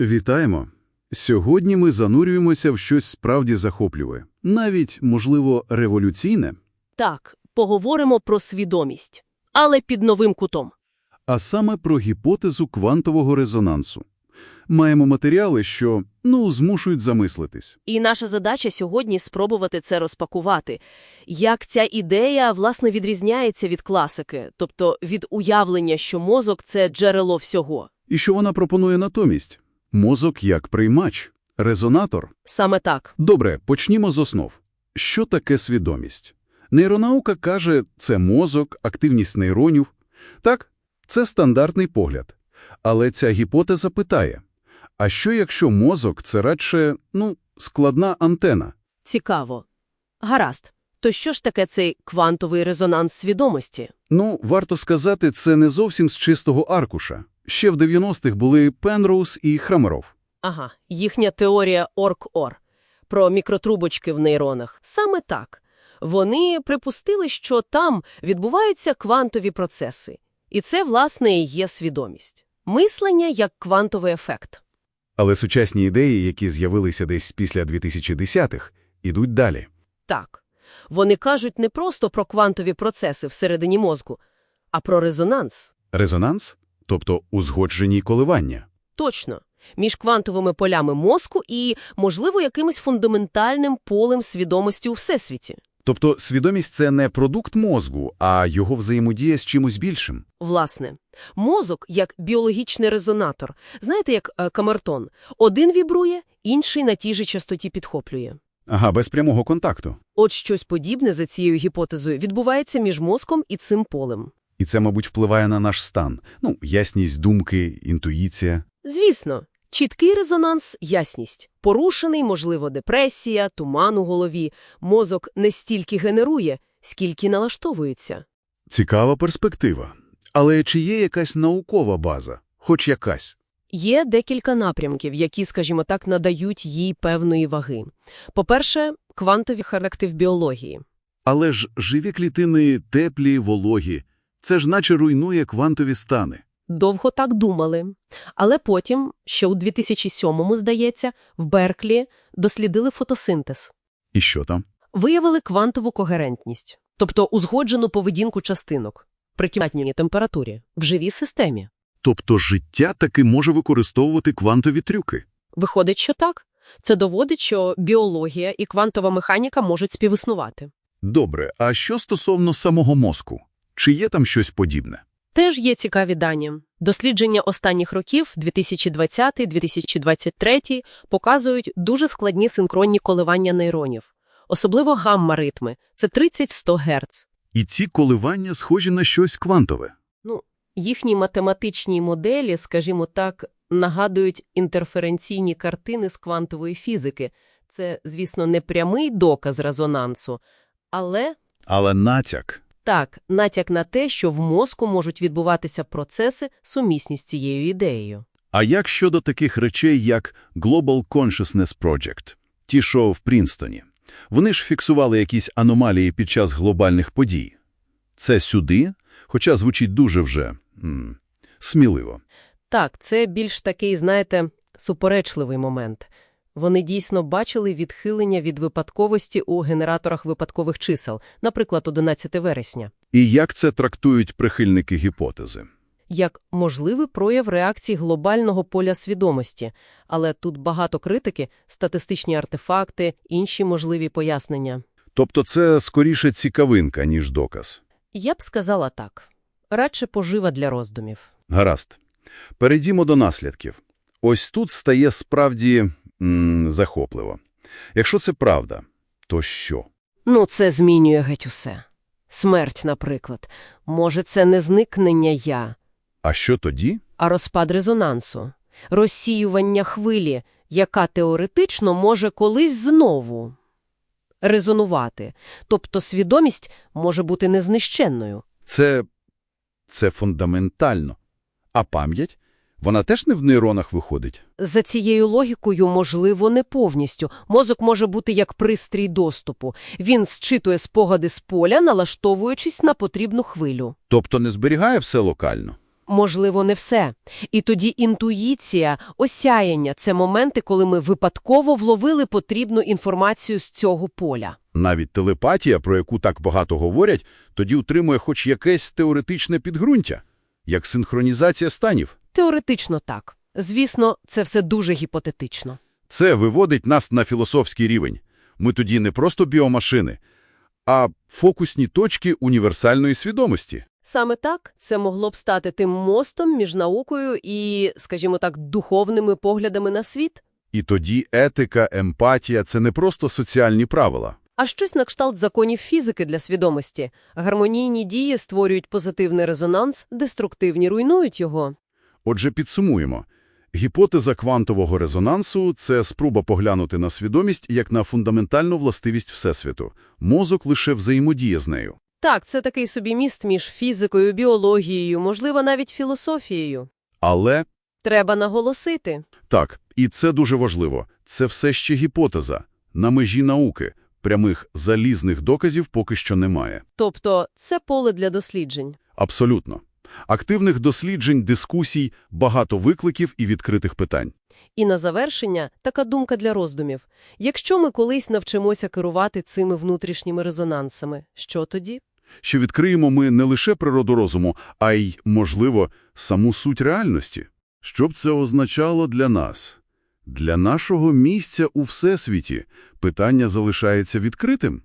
Вітаємо! Сьогодні ми занурюємося в щось справді захоплює, навіть, можливо, революційне, Так, поговоримо про свідомість, але під новим кутом. а саме про гіпотезу квантового резонансу. Маємо матеріали, що, ну, змушують замислитись. І наша задача сьогодні спробувати це розпакувати. Як ця ідея, власне, відрізняється від класики, тобто від уявлення, що мозок – це джерело всього. І що вона пропонує натомість? Мозок як приймач, резонатор. Саме так. Добре, почнімо з основ. Що таке свідомість? Нейронаука каже, це мозок, активність нейронів. Так, це стандартний погляд. Але ця гіпотеза питає, а що якщо мозок – це радше, ну, складна антена? Цікаво. Гаразд. То що ж таке цей квантовий резонанс свідомості? Ну, варто сказати, це не зовсім з чистого аркуша. Ще в 90-х були Пенроуз і Храмеров. Ага, їхня теорія Орк-Ор про мікротрубочки в нейронах. Саме так. Вони припустили, що там відбуваються квантові процеси. І це, власне, і є свідомість. Мислення як квантовий ефект. Але сучасні ідеї, які з'явилися десь після 2010-х, ідуть далі. Так. Вони кажуть не просто про квантові процеси всередині мозку, а про резонанс. Резонанс? Тобто узгоджені коливання. Точно. Між квантовими полями мозку і, можливо, якимось фундаментальним полем свідомості у всесвіті. Тобто свідомість – це не продукт мозку, а його взаємодія з чимось більшим. Власне, мозок як біологічний резонатор. Знаєте, як е, камертон. Один вібрує, інший на тій же частоті підхоплює. Ага, без прямого контакту. От щось подібне за цією гіпотезою відбувається між мозком і цим полем. І це, мабуть, впливає на наш стан. Ну, ясність думки, інтуїція. Звісно, чіткий резонанс – ясність. Порушений, можливо, депресія, туман у голові. Мозок не стільки генерує, скільки налаштовується. Цікава перспектива. Але чи є якась наукова база? Хоч якась? Є декілька напрямків, які, скажімо так, надають їй певної ваги. По-перше, квантові характери в біології. Але ж живі клітини теплі, вологі. Це ж наче руйнує квантові стани. Довго так думали. Але потім, ще у 2007-му, здається, в Берклі дослідили фотосинтез. І що там? Виявили квантову когерентність, тобто узгоджену поведінку частинок при кімнатній температурі в живій системі. Тобто життя таки може використовувати квантові трюки. Виходить, що так. Це доводить, що біологія і квантова механіка можуть співіснувати. Добре, а що стосовно самого мозку? Чи є там щось подібне? Теж є цікаві дані. Дослідження останніх років, 2020-2023, показують дуже складні синхронні коливання нейронів. Особливо гамма-ритми – це 30-100 Гц. І ці коливання схожі на щось квантове. Ну, їхні математичні моделі, скажімо так, нагадують інтерференційні картини з квантової фізики. Це, звісно, не прямий доказ резонансу, але Але натяк. Так, натяк на те, що в мозку можуть відбуватися процеси сумісні з цією ідеєю. А як щодо таких речей, як Global Consciousness Project, ті, що в Прінстоні? Вони ж фіксували якісь аномалії під час глобальних подій. Це сюди, хоча звучить дуже вже м, сміливо. Так, це більш такий, знаєте, суперечливий момент. Вони дійсно бачили відхилення від випадковості у генераторах випадкових чисел, наприклад, 11 вересня, І як це трактують прихильники гіпотези? як можливий прояв реакції глобального поля свідомості. Але тут багато критики, статистичні артефакти, інші можливі пояснення. Тобто це скоріше цікавинка, ніж доказ. Я б сказала так. Радше пожива для роздумів. Гаразд. Перейдімо до наслідків. Ось тут стає справді м, захопливо. Якщо це правда, то що? Ну, це змінює геть усе. Смерть, наприклад. Може, це не зникнення «я», А що тоді? а розпад резонансу, розсіювання хвилі, яка теоретично може колись знову резонувати. Тобто свідомість може бути незнищенною. Це... це фундаментально. А пам'ять? Вона теж не в нейронах виходить? За цією логікою, можливо, не повністю. Мозок може бути як пристрій доступу. Він зчитує спогади з поля, налаштовуючись на потрібну хвилю. Тобто не зберігає все локально? Можливо, не все. І тоді інтуїція, осяяння – це моменти, коли ми випадково вловили потрібну інформацію з цього поля. Навіть телепатія, про яку так багато говорять, тоді утримує хоч якесь теоретичне підґрунтя, як синхронізація станів. Теоретично так. Звісно, це все дуже гіпотетично. Це виводить нас на філософський рівень. Ми тоді не просто біомашини, а фокусні точки універсальної свідомості. Саме так це могло б стати тим мостом між наукою і, скажімо так, духовними поглядами на світ. І тоді етика, емпатія – це не просто соціальні правила. А щось на кшталт законів фізики для свідомості. Гармонійні дії створюють позитивний резонанс, деструктивні руйнують його. Отже, підсумуємо. Гіпотеза квантового резонансу – це спроба поглянути на свідомість як на фундаментальну властивість Всесвіту. Мозок лише взаємодіє з нею. Так, це такий собі міст між фізикою, біологією, можливо, навіть філософією. Але, Треба наголосити. так, і це дуже важливо, це все ще гіпотеза. На межі науки. Прямих залізних доказів поки що немає. Тобто це поле для досліджень. Абсолютно. Активних досліджень, дискусій, багато викликів і відкритих питань. І на завершення така думка для роздумів. Якщо ми колись навчимося керувати цими внутрішніми резонансами, що тоді? Що відкриємо ми не лише природу розуму, а й, можливо, саму суть реальності. Що б це означало для нас? Для нашого місця у Всесвіті питання залишається відкритим.